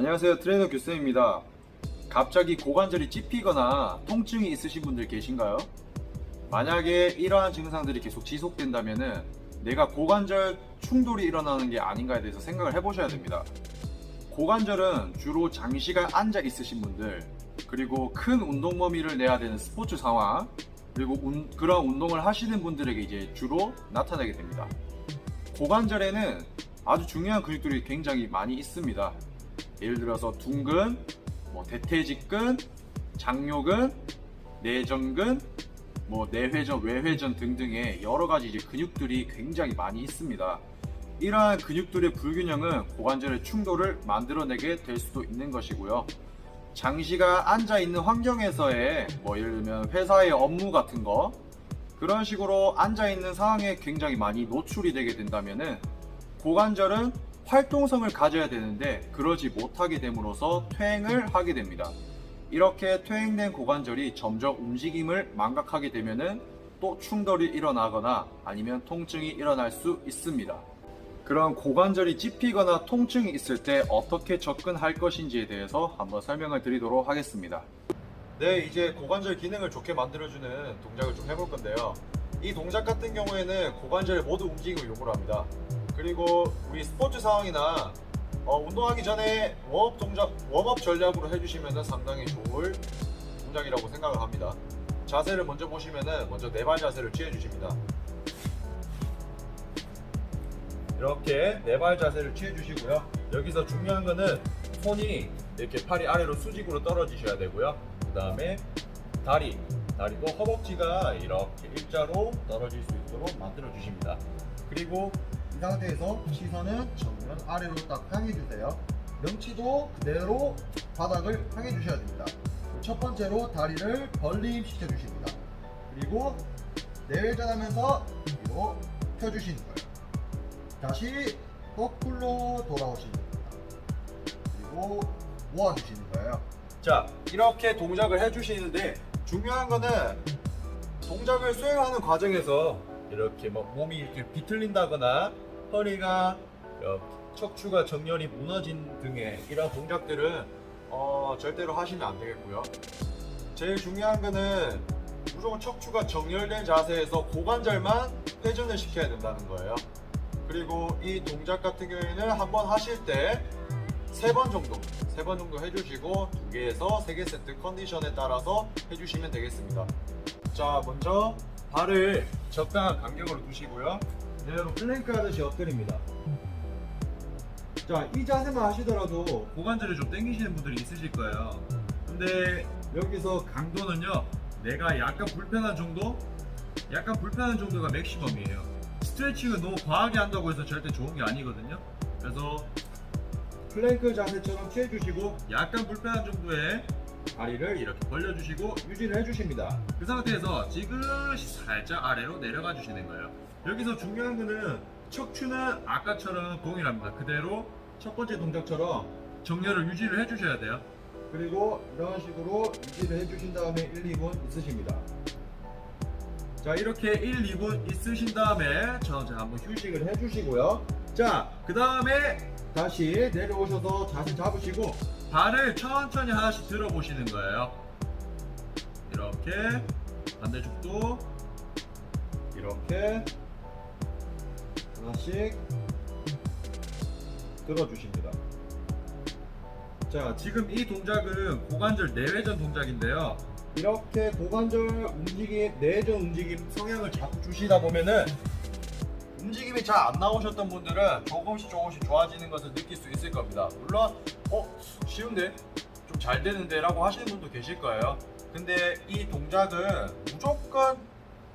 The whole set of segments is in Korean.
안녕하세요 트레이너 규쌤입니다. 갑자기 고관절이 찝히거나 통증이 있으신 분들 계신가요? 만약에 이러한 증상들이 계속 지속된다면 내가 고관절 충돌이 일어나는 게 아닌가에 대해서 생각을 해보셔야 됩니다. 고관절은 주로 장시간 앉아 있으신 분들 그리고 큰 운동 범위를 내야 되는 스포츠 상황 그리고 운- 그런 운동을 하시는 분들에게 이제 주로 나타나게 됩니다. 고관절에는 아주 중요한 근육들이 굉장히 많이 있습니다. 예를 들어서 둔근, 뭐 대퇴직근, 장요근, 내전근, 뭐 내회전, 외회전 등등의 여러 가지 이제 근육들이 굉장히 많이 있습니다. 이러한 근육들의 불균형은 고관절의 충돌을 만들어내게 될 수도 있는 것이고요. 장시간 앉아 있는 환경에서의 뭐 예를 들면 회사의 업무 같은 거 그런 식으로 앉아 있는 상황에 굉장히 많이 노출이 되게 된다면은 고관절은 활동성을 가져야 되는데 그러지 못하게 됨으로써 퇴행을 하게 됩니다. 이렇게 퇴행된 고관절이 점점 움직임을 망각하게 되면은 또 충돌이 일어나거나 아니면 통증이 일어날 수 있습니다. 그런 고관절이 찝히거나 통증이 있을 때 어떻게 접근할 것인지에 대해서 한번 설명을 드리도록 하겠습니다. 네, 이제 고관절 기능을 좋게 만들어주는 동작을 좀 해볼 건데요. 이 동작 같은 경우에는 고관절의 모든 움직임을 요구를 합니다. 그리고 우리 스포츠 상황이나 어, 운동하기 전에 웜업 동작, 웜업 전략으로 해주시면 상당히 좋을 동작이라고 생각을 합니다. 자세를 먼저 보시면은 먼저 네발 자세를 취해 주십니다. 이렇게 네발 자세를 취해 주시고요. 여기서 중요한 거는 손이 이렇게 팔이 아래로 수직으로 떨어지셔야 되고요. 그 다음에 다리, 다리도 허벅지가 이렇게 일자로 떨어질 수 있도록 만들어 주십니다. 그리고 이 상태에서 시선은 정면 아래로 딱 향해 주세요. 명치도 그대로 바닥을 향해 주셔야 됩니다. 첫 번째로 다리를 벌림 시켜 주십니다. 그리고 내회전하면서 뒤로 펴주시는 거예요. 다시 거꾸로 돌아오시는 겁니다. 그리고 모아주시는 거예요. 자, 이렇게 동작을 해주시는데 중요한 거는 동작을 수행하는 과정에서 이렇게 뭐 몸이 이렇게 비틀린다거나 허리가 척추가 정렬이 무너진 등의 이런 동작들은 어, 절대로 하시면 안 되겠고요. 제일 중요한 거는 무조건 척추가 정렬된 자세에서 고관절만 회전을 시켜야 된다는 거예요. 그리고 이 동작 같은 경우에는 한 번 하실 때 세 번 정도, 세 번 정도 해주시고 두 개에서 세 개 세트 컨디션에 따라서 해주시면 되겠습니다. 자, 먼저 발을 적당한 간격으로 두시고요. 그대로 플랭크 하듯이 엎드립니다. 자, 이 자세만 하시더라도 고관절이 좀 당기시는 분들이 있으실 거예요. 근데 여기서 강도는요, 내가 약간 불편한 정도? 약간 불편한 정도가 맥시멈이에요. 스트레칭은 너무 과하게 한다고 해서 절대 좋은 게 아니거든요. 그래서 플랭크 자세처럼 취해주시고 약간 불편한 정도의 다리를 이렇게 벌려주시고 유지를 해주십니다. 그 상태에서 지그시 살짝 아래로 내려가 주시는 거예요. 여기서 중요한 거는 척추는 아까처럼 동일합니다. 그대로 첫 번째 동작처럼 정렬을 유지를 해주셔야 돼요. 그리고 이런 식으로 유지를 해주신 다음에 1, 2분 있으십니다. 자 이렇게 1, 2분 있으신 다음에 천천히 한번 휴식을 해주시고요. 자그 다음에 다시 내려오셔서 자세 잡으시고 발을 천천히 하나씩 들어보시는 거예요. 이렇게 반대쪽도 이렇게 하나씩 들어주십니다. 자, 지금 이 동작은 고관절 내외전 동작인데요. 이렇게 고관절 움직임, 내전 움직임 성향을 자꾸 주시다 보면은 움직임이 잘 안 나오셨던 분들은 조금씩 조금씩 좋아지는 것을 느낄 수 있을 겁니다. 물론, 어, 쉬운데? 좀 잘 되는데? 라고 하시는 분도 계실 거예요. 근데 이 동작은 무조건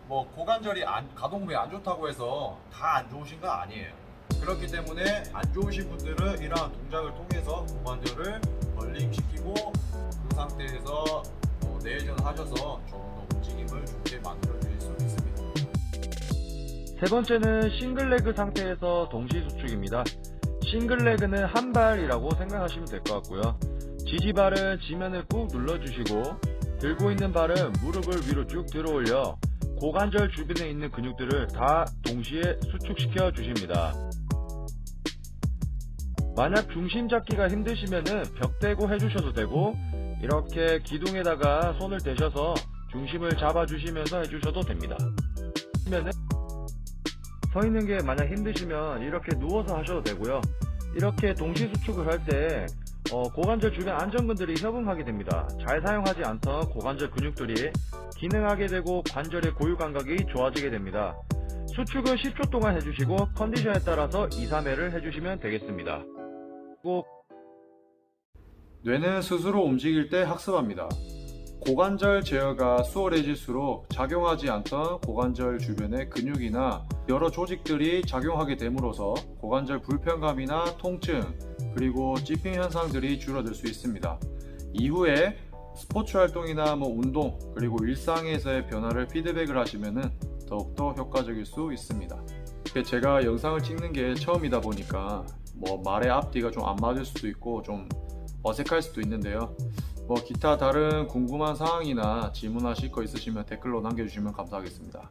뭐 고관절이 안, 가동부에 안 좋다고 해서 다 안 좋으신 건 아니에요. 그렇기 때문에 안 좋으신 분들은 이러한 동작을 통해서 고관절을 벌림시키고 그 상태에서 어, 내전을 하셔서 조금 더 움직임을 좋게 만들어. 세 번째는 싱글레그 상태에서 동시 수축입니다. 싱글레그는 한 발이라고 생각하시면 될 것 같고요. 지지발은 지면을 꾹 눌러주시고 들고 있는 발은 무릎을 위로 쭉 들어 올려 고관절 주변에 있는 근육들을 다 동시에 수축시켜 주십니다. 만약 중심 잡기가 힘드시면은 벽 대고 해주셔도 되고 이렇게 기둥에다가 손을 대셔서 중심을 잡아주시면서 해주셔도 됩니다. 서 있는 게 만약 힘드시면 이렇게 누워서 하셔도 되고요. 이렇게 동시 수축을 할때 어, 고관절 주변 안전근들이 협응하게 됩니다. 잘 사용하지 않던 고관절 근육들이 기능하게 되고 관절의 고유 감각이 좋아지게 됩니다. 수축은 10초 동안 해주시고 컨디션에 따라서 2, 3회를 해주시면 되겠습니다. 꼭 뇌는 스스로 움직일 때 학습합니다. 고관절 제어가 수월해질수록 작용하지 않던 고관절 주변의 근육이나 여러 조직들이 작용하게 됨으로써 고관절 불편감이나 통증, 그리고 찌핑 현상들이 줄어들 수 있습니다. 이후에 스포츠 활동이나 뭐 운동, 그리고 일상에서의 변화를 피드백을 하시면 더욱더 효과적일 수 있습니다. 제가 영상을 찍는 게 처음이다 보니까 뭐 말의 앞뒤가 좀 안 맞을 수도 있고 좀 어색할 수도 있는데요. 뭐 기타 다른 궁금한 사항이나 질문하실 거 있으시면 댓글로 남겨주시면 감사하겠습니다.